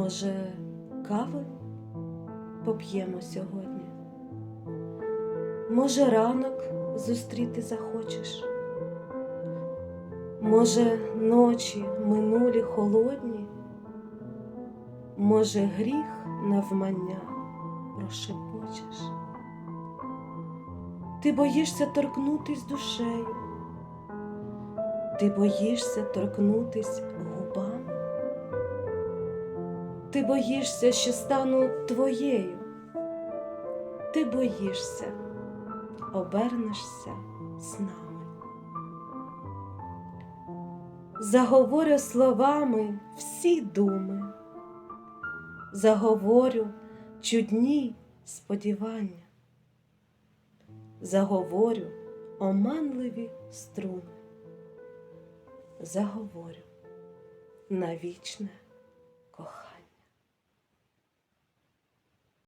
Може, кави поп'ємо сьогодні? Може, ранок зустріти захочеш? Може, ночі минулі холодні? Може, гріх навмання прошепочеш? Ти боїшся торкнутись душею, ти боїшся торкнутись губами, ти боїшся, що стану твоєю, ти боїшся, обернешся снами. Заговорю словами всі думи, заговорю чудні сподівання, заговорю оманливі струни, заговорю на вічне кохання.